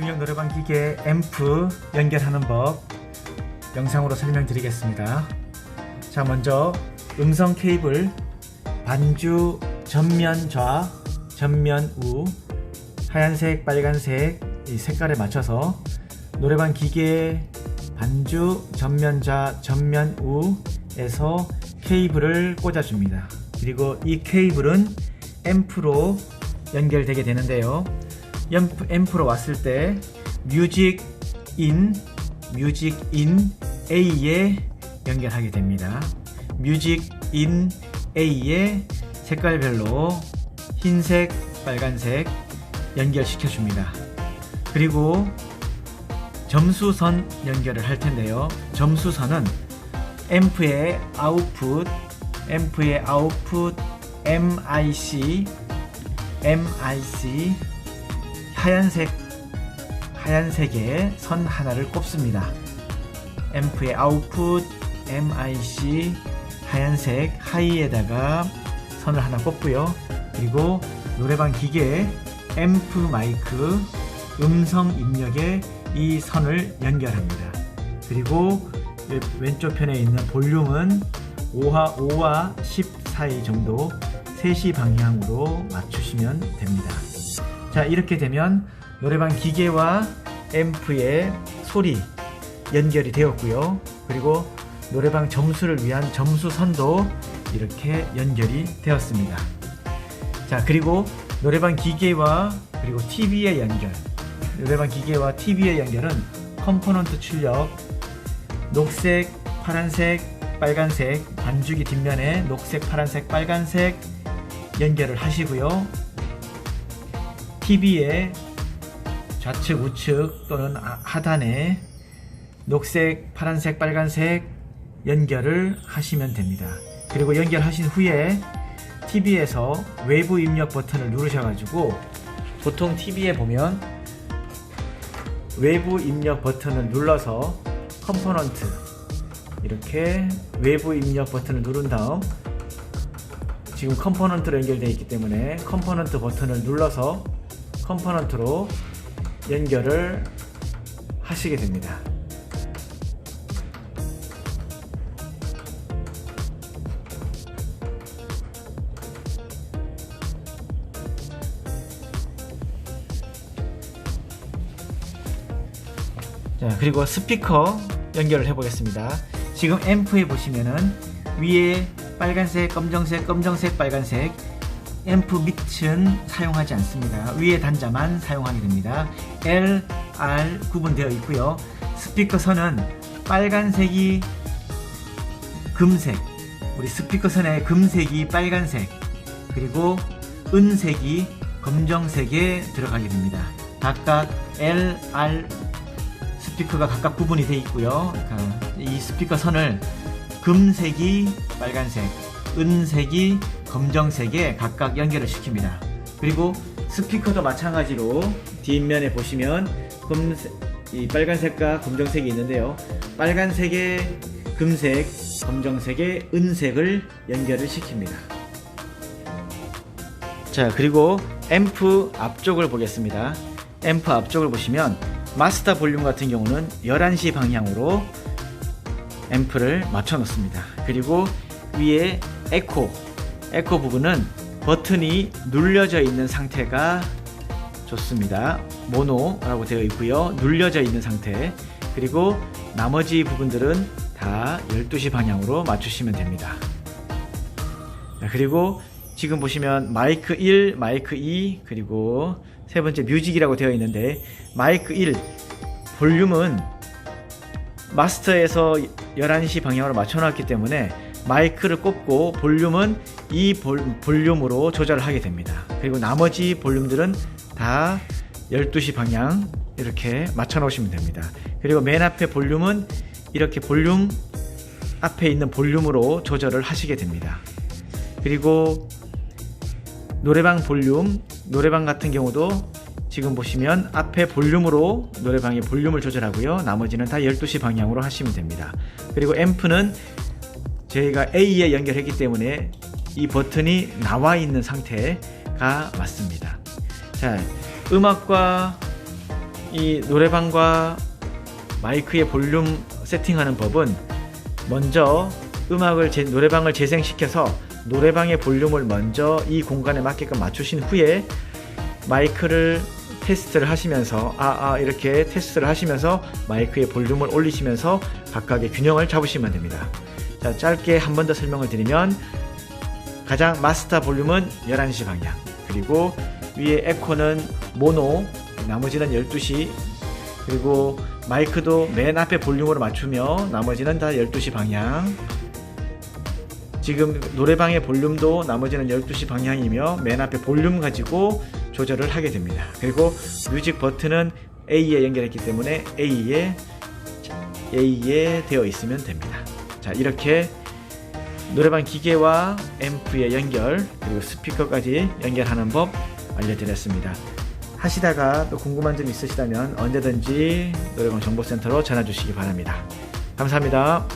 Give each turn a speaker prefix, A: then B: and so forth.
A: 금형 노래방 기계 앰프 연결하는 법 영상으로 설명드리겠습니다. 자, 먼저 음성 케이블 반주 전면 좌, 전면 우, 하얀색, 빨간색 이 색깔에 맞춰서 노래방 기계 반주 전면 좌, 전면 우에서 케이블을 꽂아줍니다. 그리고 이 케이블은 앰프로 연결되게 되는데요. 앰프, 앰프로 왔을 때 뮤직 인, 뮤직 인 A에 연결하게 됩니다. 뮤직 인 A에 색깔별로 흰색, 빨간색 연결시켜 줍니다. 그리고 점수선 연결을 할 텐데요. 점수선은 앰프의 아웃풋, 앰프의 아웃풋 MIC, MIC 하얀색 하얀색의 선 하나를 꼽습니다. 앰프의 아웃풋 MIC 하얀색 하이에다가 선을 하나 꼽고요. 그리고 노래방 기계 앰프 마이크 음성 입력에 이 선을 연결합니다. 그리고 왼쪽 편에 있는 볼륨은 5와 5와 10 사이 정도 3시 방향으로 맞추시면 됩니다. 자, 이렇게 되면 노래방 기계와 앰프의 소리 연결이 되었고요. 그리고 노래방 점수를 위한 점수선도 이렇게 연결이 되었습니다. 자, 그리고 노래방 기계와 그리고 TV의 연결. 노래방 기계와 TV의 연결은 컴포넌트 출력 녹색, 파란색, 빨간색 반주기 뒷면에 녹색, 파란색, 빨간색 연결을 하시고요. TV의 좌측, 우측 또는 아, 하단에 녹색, 파란색, 빨간색 연결을 하시면 됩니다. 그리고 연결하신 후에 TV에서 외부 입력 버튼을 누르셔가지고 보통 TV에 보면 외부 입력 버튼을 눌러서 컴포넌트 이렇게 외부 입력 버튼을 누른 다음 지금 컴포넌트로 연결되어 있기 때문에 컴포넌트 버튼을 눌러서 컴포넌트로 연결을 하시게 됩니다. 자, 그리고 스피커 연결을 해 보겠습니다. 지금 앰프에 보시면은 위에 빨간색, 검정색, 검정색, 빨간색 앰프 밑은 사용하지 않습니다. 위에 단자만 사용하게 됩니다. L, R 구분되어 있고요. 스피커 선은 빨간색이 금색, 우리 스피커 선의 금색이 빨간색, 그리고 은색이 검정색에 들어가게 됩니다. 각각 L, R 스피커가 각각 구분이 되어 있고요. 그러니까 이 스피커 선을 금색이 빨간색, 은색이 검정색에 각각 연결을 시킵니다. 그리고 스피커도 마찬가지로 뒷면에 보시면 금색, 이 빨간색과 검정색이 있는데요. 빨간색에 금색, 검정색에 은색을 연결을 시킵니다. 자, 그리고 앰프 앞쪽을 보겠습니다. 앰프 앞쪽을 보시면 마스터 볼륨 같은 경우는 11시 방향으로 앰프를 맞춰 놓습니다. 그리고 위에 에코, 에코 부분은 버튼이 눌려져 있는 상태가 좋습니다. 모노라고 되어 있고요. 눌려져 있는 상태. 그리고 나머지 부분들은 다 12시 방향으로 맞추시면 됩니다. 그리고 지금 보시면 마이크 1, 마이크 2, 그리고 세 번째 뮤직이라고 되어 있는데 마이크 1 볼륨은 마스터에서 11시 방향으로 맞춰놨기 때문에 마이크를 꼽고 볼륨은 이 볼, 볼륨으로 조절을 하게 됩니다. 그리고 나머지 볼륨들은 다 12시 방향 이렇게 맞춰 놓으시면 됩니다. 그리고 맨 앞에 볼륨은 이렇게 볼륨 앞에 있는 볼륨으로 조절을 하시게 됩니다. 그리고 노래방 볼륨, 노래방 같은 경우도 지금 보시면 앞에 볼륨으로 노래방의 볼륨을 조절하고요. 나머지는 다 12시 방향으로 하시면 됩니다. 그리고 앰프는 저희가 A에 연결했기 때문에 이 버튼이 나와 있는 상태가 맞습니다. 자, 음악과 이 노래방과 마이크의 볼륨 세팅하는 법은 먼저 음악을 재- 노래방을 재생시켜서 노래방의 볼륨을 먼저 이 공간에 맞게끔 맞추신 후에 마이크를 테스트를 하시면서 아, 아 이렇게 테스트를 하시면서 마이크의 볼륨을 올리시면서 각각의 균형을 잡으시면 됩니다. 자, 짧게 한 번 더 설명을 드리면 가장 마스터 볼륨은 11시 방향 그리고 위에 에코는 모노 나머지는 12시 그리고 마이크도 맨 앞에 볼륨으로 맞추며 나머지는 다 12시 방향 지금 노래방의 볼륨도 나머지는 12시 방향이며 맨 앞에 볼륨 가지고 조절을 하게 됩니다. 그리고 뮤직 버튼은 A에 연결했기 때문에 A에 A에 되어 있으면 됩니다. 자, 이렇게 노래방 기계와 앰프의 연결 그리고 스피커까지 연결하는 법 알려드렸습니다. 하시다가 또 궁금한 점 있으시다면 언제든지 노래방 정보센터로 전화 주시기 바랍니다. 감사합니다.